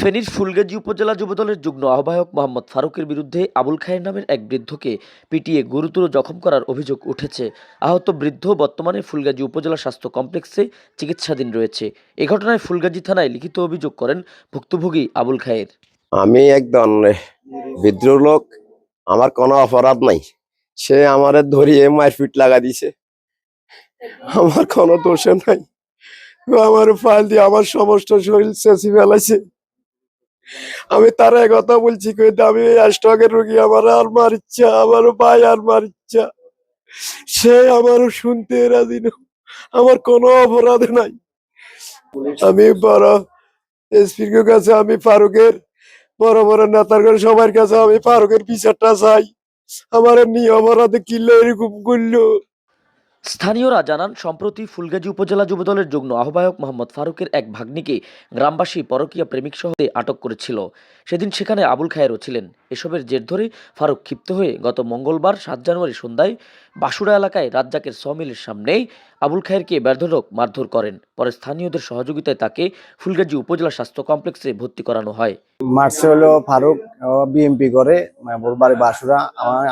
ফেনীর ফুলগাজী উপজেলা যুবদলের যুগ্ম আহ্বায়ক মোহাম্মদ ফারুকের বিরুদ্ধে আবুল খায়ের নামের এক বৃদ্ধকে পিটিয়ে গুরুতর জখম করার অভিযোগ উঠেছে। আহত বৃদ্ধ বর্তমানে ফুলগাজী উপজেলা স্বাস্থ্য কমপ্লেক্সে চিকিৎসাধীন রয়েছে। এ ঘটনায় ফুলগাজী থানায় লিখিত অভিযোগ করেন ভুক্তভোগী আবুল খায়ের। আমি একজন বিদ্রোহ লোক, আমার কোনো অপরাধ নাই। সে আমারে ধরিয়ে মারপিট লাগা দিছে। আমার কোনো দোষ নাই। আমার ফাইল দিয়ে আমার সমস্ত শরীর চেঁচি ফেলাইছে। আমি তার কথা বলছি আমি স্টকের রুগী, আমার আর মার ইচ্ছা আমার ভাই আর মার ইচ্ছা সে আমারও শুনতে রাজি না, আমার কোনো অপরাধ নাই। আমি বড় এসপির কাছে, আমি ফারুকের, বড় বড় নেতার কাছে, সবার কাছে আমি ফারুকের বিচারটা চাই। আমার নিয়ে অপরাধে কিনলে এরকম করল। স্থানীয়রা জানান, সম্প্রতি ফুলগাজী উপজেলা যুবদলের যুগ্ম আহ্বায়ক মোহাম্মদ ফারুকের এক ভাগ্নিকে গ্রামবাসী পরকীয়া প্রেমিক সহ আটক করেছিল। সেদিন সেখানে আবুল খায়েরও ছিলেন। এসবের জের ধরে ফারুক ক্ষিপ্ত হয়ে গত মঙ্গলবার সাত জানুয়ারি সন্ধ্যায় বাসুড়া এলাকায় রাজ্জাকের সমিলের সামনেই আবুল খায়েরকে ব্যর্ধরক মারধর করেন। পরে স্থানীয়দের সহযোগিতায় তাকে ফুলগাজী উপজেলা স্বাস্থ্য কমপ্লেক্সে ভর্তি করানো হয়। মার্চে হলো ফারুক বিএমপি করে মানে বাসুরা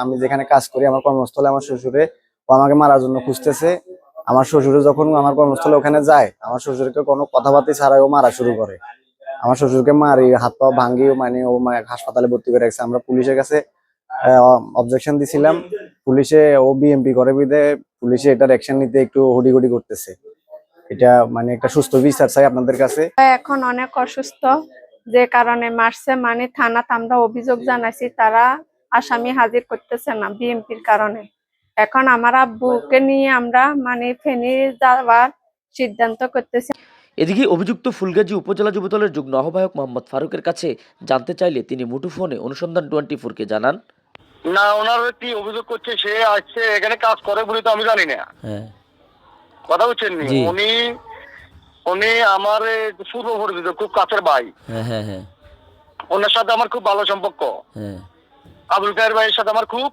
আমি যেখানে কাজ করি, আমার কর্মস্থলে আমার শ্বশুরে ও আমাকে মারার জন্য খুঁজতেছে। আমার শ্বশুরে যখন আমার কর্মস্থলে ওখানে যায়, আমার শ্বশুরকে কোনো কথাবার্তা ছাড়াই ও মারা শুরু করে। আমার শ্বশুরকে মারি, হাত পা ভাঙ্গি মানে ও হাসপাতালে ভর্তি করে রাখছে। আমরা পুলিশের কাছে অবজেকশন দিছিলাম। পুলিশে ও বিএমপি করে বিদে পুলিশে এটার অ্যাকশন নিতে একটু হুডিগুডি করতেছে। এটা মানে একটা সুস্থ বিচার চাই আপনাদের কাছে। এখন অনেক অসুস্থ। যে কারণে মারছে মানে থানাতে আমরা অভিযোগ জানাইছি, তারা আসামি হাজির করতেছে না বিএমপির কারণে। এখন আমার আব্বুকে নিয়ে আমরা মানে ফেনী যাওয়ার সিদ্ধান্ত করতেছি। এদিকে অভিযুক্ত ফুলগাজী উপজেলা যুবদলের যুগ্ম আহ্বায়ক মোহাম্মদ ফারুকের কাছে জানতে চাইলে তিনি মুঠোফোনে অনুসন্ধান টোয়েন্টি ফোরকে জানান। না ওনার কি অভিযোগ করছে সে আসছে এখানে কাজ করে বলে তো আমি জানি না। হ্যাঁ। কথা বুঝছেন নি? উনি উনি আমার পূর্ব পরিচিত খুব কাছের ভাই। হ্যাঁ হ্যাঁ হ্যাঁ। ওনার সাথে আমার খুব ভালো সম্পর্ক। হ্যাঁ। আবুল কায়ের ভাইয়ের সাথে আমার খুব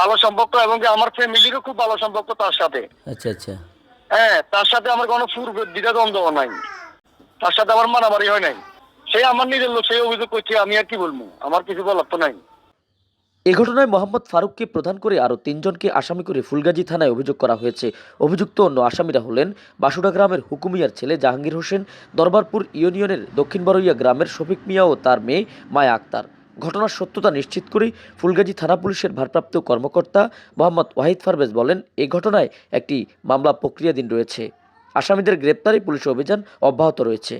ভালো সম্পর্ক এবং আমার ফ্যামিলিরও খুব ভালো সম্পর্ক তার সাথে। আচ্ছা আচ্ছা। হ্যাঁ তার সাথে আমার কোনো পূর্ব দ্বিধা দ্বন্দ্ব নাই। তার সাথে আমার মারামারি হয় নাই। সে আমার নিজের লোক সেই অভিযোগ করছে আমি আর কি বলব? আমার কিছু বলার তো নাই। এ ঘটনায় মোহাম্মদ ফারুককে প্রধান করে আরও তিনজনকে আসামি করে ফুলগাজী থানায় অভিযোগ করা হয়েছে। অভিযুক্ত অন্য আসামিরা হলেন বাসুড়া গ্রামের হুকুমিয়ার ছেলে জাহাঙ্গীর হোসেন দরবারপুর ইউনিয়নের দক্ষিণ বড়ইয়া গ্রামের শফিক মিয়া ও তার মেয়ে মায়া আক্তার। ঘটনার সত্যতা নিশ্চিত করে ফুলগাজী থানা পুলিশের ভারপ্রাপ্ত কর্মকর্তা মোহাম্মদ ওয়াহিদ ফারবেজ বলেন, এ ঘটনায় একটি মামলা প্রক্রিয়াধীন রয়েছে। আসামিদের গ্রেপ্তারে পুলিশ অভিযান অব্যাহত রয়েছে।